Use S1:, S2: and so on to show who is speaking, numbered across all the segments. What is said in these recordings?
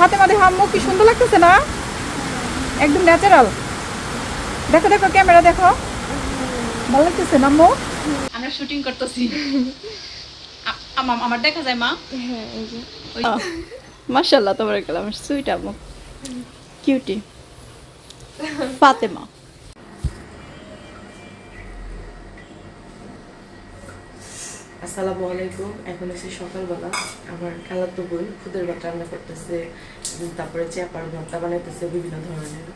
S1: হাতে মাঝে হাম্মু কি সুন্দর লাগতেছে না? একদম ন্যাচারাল দেখো দেখো ক্যামেরা দেখো। ভালো লাগতেছে না আম্মু?
S2: আমরা শুটিং করতেছি। আমার দেখা যায় মা?
S3: হ্যাঁ
S1: মাশাল্লাহ তোমার গেলাম সুইট আম্মু। কিউটি ফাতেমা।
S4: আসসালামু আলাইকুম। এখন হচ্ছে সকালবেলা আমার খালাতো বোন খুদের ভাত রান্না করতেছে তারপরে চেপার ভর্তা বানাইতেছে বিভিন্ন ধরনের।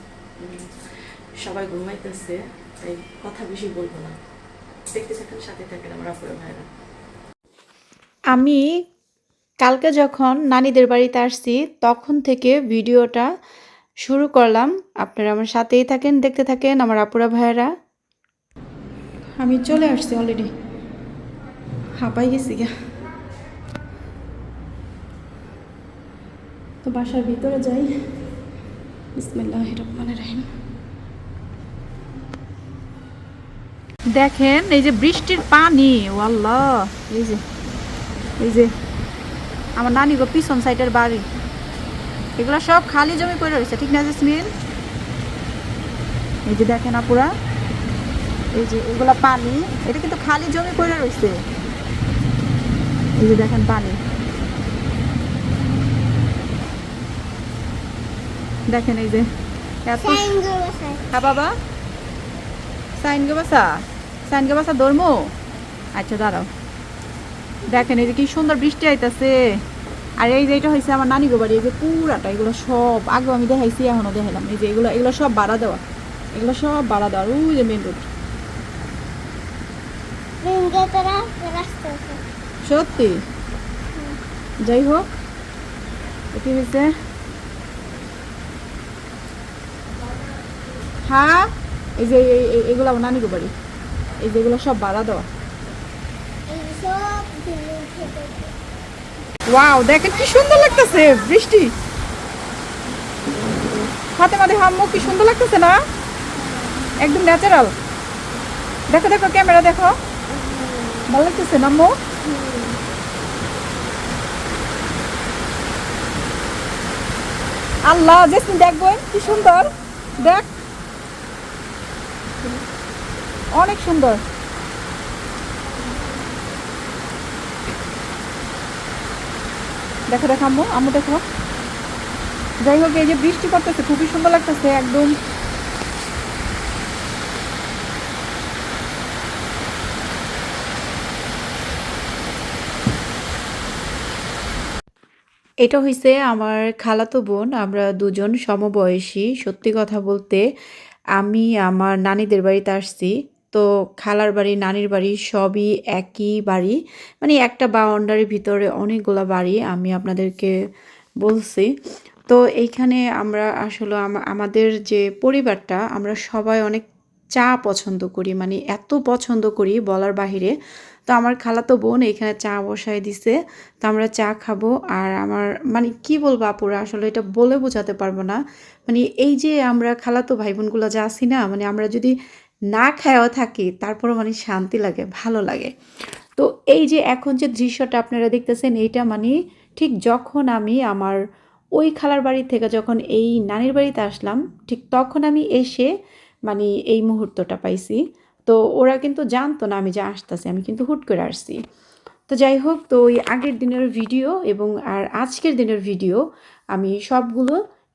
S4: সবাই ঘুমাইতেছে তাই কথা বেশি বলব না। দেখতে থাকেন সাথে থাকেন আমার আপুরা ভাইরা।
S5: আমি কালকে যখন নানিদের বাড়িতে আসছি তখন থেকে ভিডিওটা শুরু করলাম। আপনারা আমার সাথেই থাকেন দেখতে থাকেন আমার আপুরা ভাইয়েরা। আমি চলে আসছি অলরেডি হাঁপাই তো বাসার ভিতরে যাই। বিসমিল্লাহ রহিম
S1: দেখেন, এই যে বৃষ্টির পানি ও আল্লাহ এই যে এই যে, আমার নানি গো পিছন সাইডের বাড়ি। এগুলো সব খালি জমি পড়ে রয়েছে, ঠিক না, জেসমিন? এই যে দেখেন আপুরা, এই যে এগুলা পানি, এটা কিন্তু খালি জমি পড়ে রয়েছে। এই যে দেখেন পানি। দেখেন এই যে এত হ্যাঁ বাবা। সাইন বাসা। সাইন বাসা ধর্মো। আচ্ছা দাঁড়াও। দেখেন এই যে কি সুন্দর বৃষ্টি আইতাছে। আর এই যে এটা হয়েছে আমার নানি বাড়ি এই যে পুরাটা এগুলো সব আগে আমি দেখাইছি এখনও দেখাইলাম। এই যে এগুলো এগুলো সব ভাড়া দেওয়া। এগুলো সব ভাড়া দেওয়া। ওই যে মেন রোড সত্যি? যাই হোক কি হয়েছে হ্যাঁ এই যে এগুলো আমার নানি বাড়ি। এই যে, এগুলো সব ভাড়া দেওয়া। ওয়াও, দেখেন কি সুন্দর লাগতেছে, বৃষ্টি। হাতে মাঝে হাম্মু কি সুন্দর লাগতেছে না? একদম ন্যাচারাল দেখো দেখো, ক্যামেরা দেখো। ভালো লাগতেছে না, আম্মু? আল্লাহ জেসমিন দেখব কি সুন্দর। দেখ। অনেক সুন্দর। দেখো দেখো আম্মু আম্মু দেখো। যাই হোক, এই যে বৃষ্টি পড়তেছে, খুবই সুন্দর লাগতেছে, একদম।
S5: এটা হইছে আমার খালাতো বোন, আমরা দুজন সমবয়সী। সত্যি কথা বলতে আমি আমার নানিদের বাড়িতে আসছি। তো খালার বাড়ি, নানির বাড়ি সবই একই বাড়ি। মানে একটা বাউন্ডারির ভিতরে অনেকগুলা বাড়ি আমি আপনাদেরকে বলছি। তো এইখানে আমরা আসলে আমাদের যে পরিবারটা, আমরা সবাই অনেক চা পছন্দ করি। মানে এত পছন্দ করি বলার বাহিরে। তো আমার খালাতো বোন এখানে চা বসায় দিছে। তো আমরা চা খাব আর আমার মানে কি বলব আপুরা, আসলে এটা বলে বোঝাতে পারব না। মানে এই যে আমরা খালাতো ভাই বোনগুলো যা আছি না মানে আমরা যদি না খায়াও থাকি, তারপরও মানে শান্তি লাগে, ভালো লাগে। তো এই যে এখন যে দৃশ্যটা আপনারা দেখতেছেন, এইটা মানে ঠিক যখন আমি আমার ওই খালার বাড়ি থেকে যখন এই নানির বাড়িতে আসলাম, ঠিক তখন আমি এসে মানে এই মুহূর্তটা পাইছি। তো ওরা কিন্তু জানতো না আমি যে আসতেছি, আমি কিন্তু হুট করে আসছি। তো যাই হোক, তো ওই আগের দিনের ভিডিও এবং আর আজকের দিনের ভিডিও আমি সবগুলো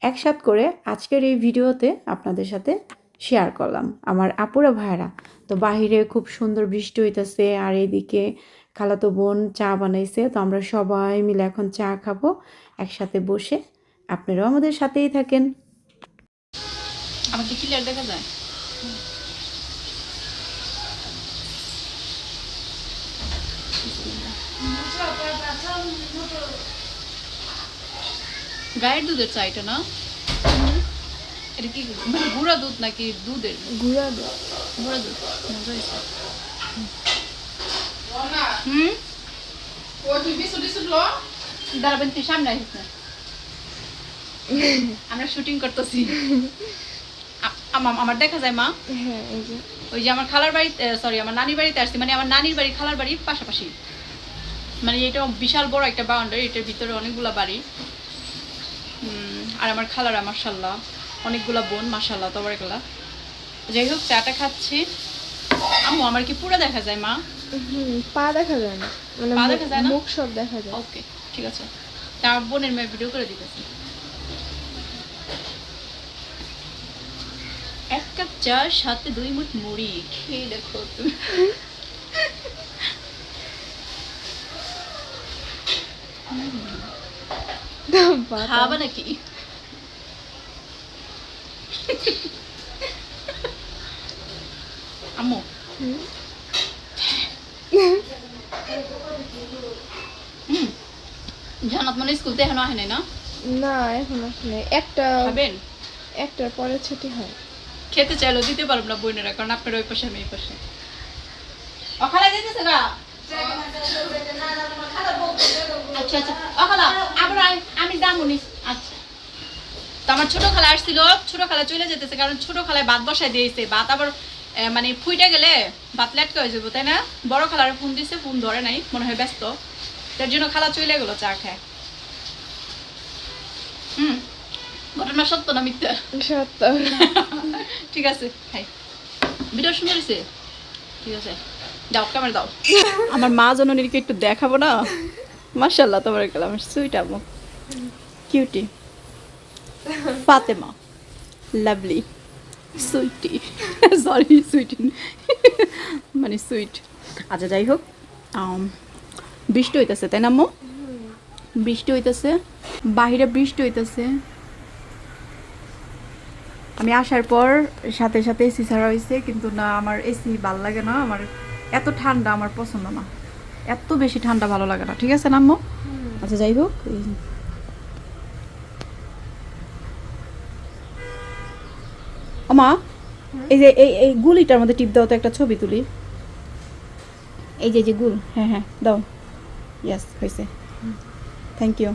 S5: একসাথ করে আজকের এই ভিডিওতে আপনাদের সাথে শেয়ার করলাম। আমার আপুরা ভাইরা তো বাহিরে খুব সুন্দর বৃষ্টি হইতেছে, আর এইদিকে খালাতো বোন চা বানাইছে, তো আমরা সবাই মিলে এখন চা খাব, একসাথে বসে। আপনারাও আমাদের সাথেই থাকেন।
S2: আমাকে ক্লিয়ার দেখা যায়? গায়ের দুধের চা এটা না? এটা কি মানে গুঁড়া দুধ নাকি দুধের?
S3: ঘুরা দাও
S2: গুঁড়া দুধ মজা হয়েছে। হুম? দাঁড়াবেন তুই সামনে আসিস না আমরা শুটিং করতেছি। আমার দেখা যায় মা।
S3: হ্যাঁ
S2: ওই যে আমার খালার বাড়ি সরি আমার নানির বাড়িতে আসছি। মানে আমার নানির বাড়ি খালার বাড়ি পাশাপাশি। মানে এটা বিশাল বড় একটা বাউন্ডারি এটার ভিতরে অনেকগুলা বাড়ি।
S1: আর আমার খালারা মাসাল্লাহ অনেকগুলা বোন মার্শাল্লাহ মাসাল্লাহ তবরগুলা যাই হোক চাটা খাচ্ছি। আম্মু আমার কি পুরো দেখা যায় মা?
S3: পা দেখা যায় না। মানে
S1: পা দেখা যায় না?
S3: মুখ সব দেখা যায়।
S1: ওকে ঠিক আছে। তার বোনের মেয়ে ভিডিও করে দিতেছি। এক কাপ চা সাথে দুই মুঠ মুড়ি। খেয়ে দেখো তুমি। খাবা নাকি? আম্মু জানাত মানে স্কুল থেকে এখনও আহে নাই না?
S3: না এখন আসলে একটা
S1: খাবেন?
S3: একটার পরে ছুটি হয়।
S1: খেতে চাইলেও দিতে পারব না বোনেরা কারণ আপনার ওই পাশে আমি এই পাশে। অখালা দিতেছে না আচ্ছা আচ্ছা। অখালা আবার আমি দামুনি। আচ্ছা তো আমার ছোট খালা আসছিল ছোট খালা চলে যেতেছে কারণ ছোট খালায় ভাত বসায় দিয়েছে। ভাত আবার মানে ফুইটা গেলে ভাত লেটকে হয়ে যাব তাই না? বড় খালার ফোন দিছে ফোন ধরে নাই মনে হয় ব্যস্ত। তার জন্য খালা চলে গেলো চা খায়। হুম ঘটনা সত্য না মিথ্যা?
S3: সত্য।
S1: ঠিক আছে হাই ভিডিও সুন্দর ঠিক আছে দাও ক্যামেরা দাও। আমার মা জননীকে একটু দেখাবো না? মার্শাল্লাহ তোমার গেল আমার সুইট আমো cutie Fatema lovely sweetie sorry sweetie মানে সুইট আচ্ছা যাই হোক। আম, বৃষ্টি হইতেছে তাই না আম্মু? বৃষ্টি হইতেছে বাহিরে বৃষ্টি হইতেছে। আমি আসার পর সাথে সাথে এসি ছাড়া হয়েছে কিন্তু না আমার এসি ভালো লাগে না। আমার এত ঠান্ডা আমার পছন্দ না। এত বেশি ঠান্ডা ভালো লাগে না। ঠিক আছে না আম্মু? আচ্ছা যাই হোক এই- আমা এই যে এই এই গুলিটার মধ্যে টিপ দাও তো একটা ছবি তুলি। এই যে যে গুল হ্যাঁ হ্যাঁ দাও। ইয়াস হয়েছে। থ্যাংক ইউ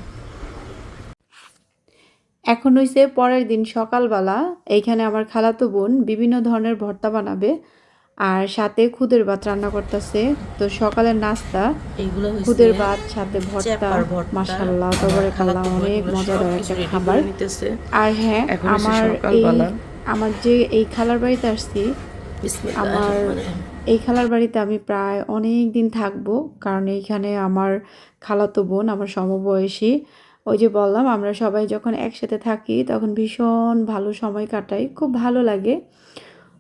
S5: এখন হইছে পরের দিন সকালবেলা এইখানে আমার খালাতো বোন বিভিন্ন ধরনের ভর্তা বানাবে আর সাথে খুদের ভাত রান্না করতেছে। তো সকালের নাস্তা খুদের ভাত সাথে ভর্তা মাসাল্লাহ তারপরে খাল্লা অনেক মজাদার একটা খাবার। আর হ্যাঁ আমার এই
S4: সকালবেলা।
S5: আমার যে এই খালার বাড়িতে আসছি আমার এই খালার বাড়িতে আমি প্রায় অনেক দিন থাকব কারণ এইখানে আমার খালাতো বোন আমার সমবয়সী। ওই যে বললাম আমরা সবাই যখন একসাথে থাকি তখন ভীষণ ভালো সময় কাটাই খুব ভালো লাগে।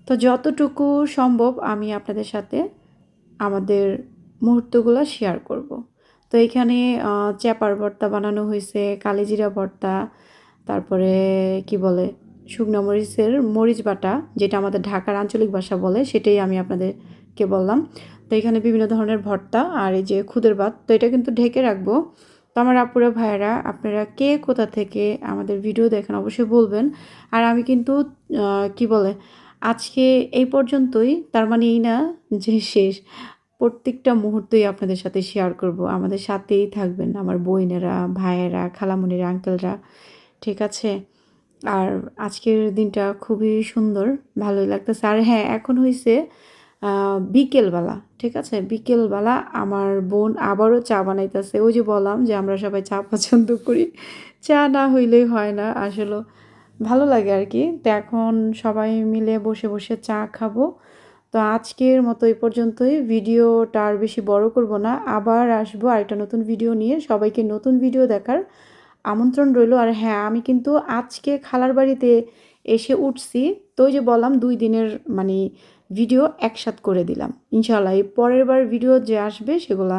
S5: তো যতটুকু সম্ভব আমি আপনাদের সাথে আমাদের মুহূর্তগুলো শেয়ার করব। তো এখানে চ্যাপার ভর্তা বানানো হয়েছে কালিজিরা ভর্তা তারপরে কি বলে শুকনো মরিচের মরিচ বাটা, যেটা আমাদের ঢাকার আঞ্চলিক ভাষা বলে, সেটাই আমি আপনাদেরকে বললাম। তো এখানে বিভিন্ন ধরনের ভর্তা আর এই যে খুদের ভাত, তো এটা কিন্তু ঢেকে রাখব। তো আমার আপুরা, ভাইয়েরা, আপনারা কে কোথা থেকে আমাদের ভিডিও দেখেন অবশ্যই বলবেন। আর আমি কিন্তু কি বলে, আজকে এই পর্যন্তই। তার মানে এই না যে শেষ। প্রত্যেকটা মুহূর্তই আপনাদের সাথে শেয়ার করব। আমাদের সাথেই থাকবেন আমার বোনেরা, ভাইয়েরা খালামণিরা আঙ্কেলরা ঠিক আছে? আর আজকের দিনটা খুবই সুন্দর, ভালোই লাগতেছে। আর হ্যাঁ এখন হয়েছে বিকেলবেলা, ঠিক আছে? বিকেলবেলা আমার বোন আবারও চা বানাইতেছে। ওই যে বললাম যে আমরা সবাই চা পছন্দ করি। চা না হইলেই হয় না। আসলে ভালো লাগে আর কি। তো এখন সবাই মিলে বসে বসে চা খাব। তো আজকের মতো এই পর্যন্তই। ভিডিওটা আর বেশি বড় করব না। আবার আসব আরেকটা নতুন ভিডিও নিয়ে। সবাইকে নতুন ভিডিও দেখার আমন্ত্রণ রইল। আর হ্যাঁ আমি কিন্তু আজকে খালার বাড়িতে এসে উঠছি। তো যে বললাম, দুই দিনের মানে ভিডিও একসাথ করে দিলাম। ইনশাল্লাহ এই পরের বার ভিডিও যে আসবে, সেগুলা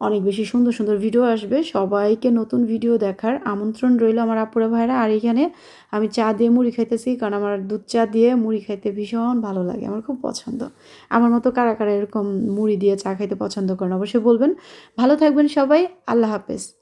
S5: অনেক বেশি সুন্দর সুন্দর ভিডিও আসবে। সবাইকে নতুন ভিডিও দেখার আমন্ত্রণ রইল আমার আপুরা ভাইরা। আর এখানে আমি চা দিয়ে মুড়ি খাইতেছি, কারণ আমার দুধ চা দিয়ে মুড়ি খাইতে ভীষণ ভালো লাগে, আমার খুব পছন্দ। আমার মতো কারা কারা এরকম মুড়ি দিয়ে চা খাইতে পছন্দ করেন, অবশ্যই বলবেন। ভালো থাকবেন সবাই, আল্লাহ হাফেজ।